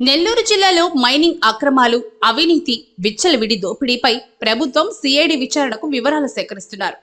నెల్లూరు జిల్లాలో మైనింగ్ అక్రమాలు అవినీతి విచ్చలవిడి దోపిడీపై ప్రభుత్వం సిఐడి విచారణకు వివరాలు సేకరిస్తున్నారు.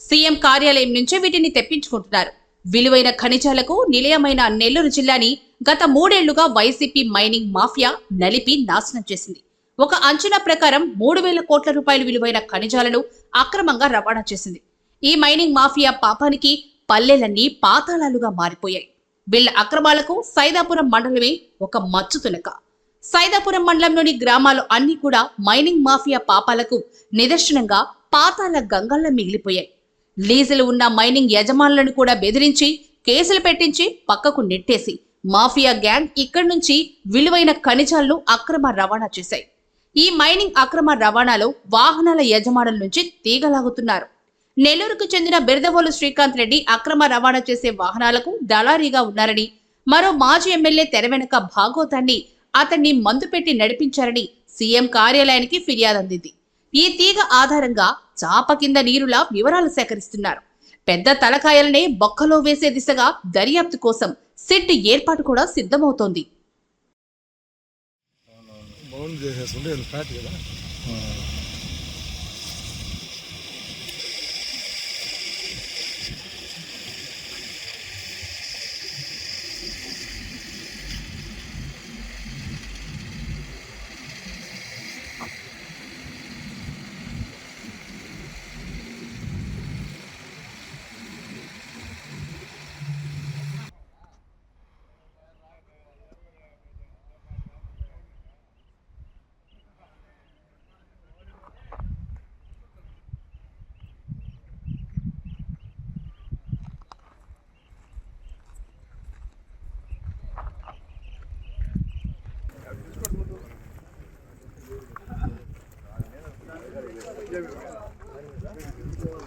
సీఎం కార్యాలయం నుంచే వీటిని తెప్పించుకుంటున్నారు. విలువైన ఖనిజాలకు నిలయమైన నెల్లూరు జిల్లాని గత మూడేళ్ళుగా వైసీపీ మైనింగ్ మాఫియా నలిపి నాశనం చేసింది. ఒక అంచనా ప్రకారం మూడు వేల కోట్ల రూపాయల విలువైన ఖనిజాలను అక్రమంగా రవాణా చేసింది. ఈ మైనింగ్ మాఫియా పాపానికి పల్లెలన్నీ పాతాళాలుగా మారిపోయాయి. వీళ్ళ అక్రమాలకు సైదాపురం మండలమే ఒక మచ్చు తునక సైదాపురం మండలంలోని గ్రామాలు అన్ని కూడా మైనింగ్ మాఫియా పాపాలకు నిదర్శనంగా పాతాల గంగల్లా మిగిలిపోయాయి. లీజులు ఉన్న మైనింగ్ యజమానులను కూడా బెదిరించి కేసులు పెట్టించి పక్కకు నెట్టేసి మాఫియా గ్యాంగ్ ఇక్కడి నుంచి విలువైన ఖనిజాలను అక్రమ రవాణా చేశాయి. ఈ మైనింగ్ అక్రమ రవాణాలో వాహనాల యజమానుల నుంచి తీగలాగుతున్నారు. నెల్లూరుకు చెందిన బిరదవోలు శ్రీకాంత్ రెడ్డి అక్రమ రవాణా చేసే వాహనాలకు దళారీగా ఉన్నారని మరో మాజీ ఎమ్మెల్యే తెర వెనుక భాగోతాన్ని అతన్ని మందు పెట్టి నడిపించారని సీఎం కార్యాలయానికి ఫిర్యాదు అందింది. ఈ తీగ ఆధారంగా చాప కింద నీరులా వివరాలు సేకరిస్తున్నారు. పెద్ద తలకాయలనే బొక్కలో వేసే దిశగా దర్యాప్తు కోసం సిట్ ఏర్పాటు కూడా సిద్ధమవుతోంది.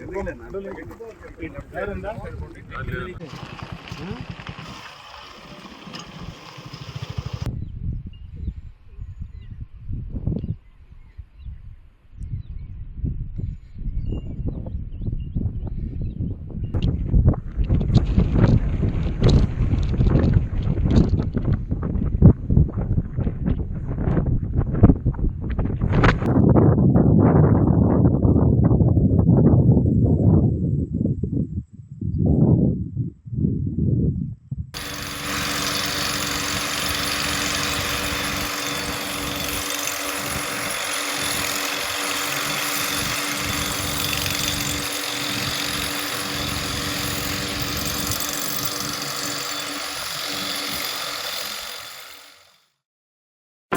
బౌండ్ చేసేస్తుంటే ఇది ఫ్యాట్ కదా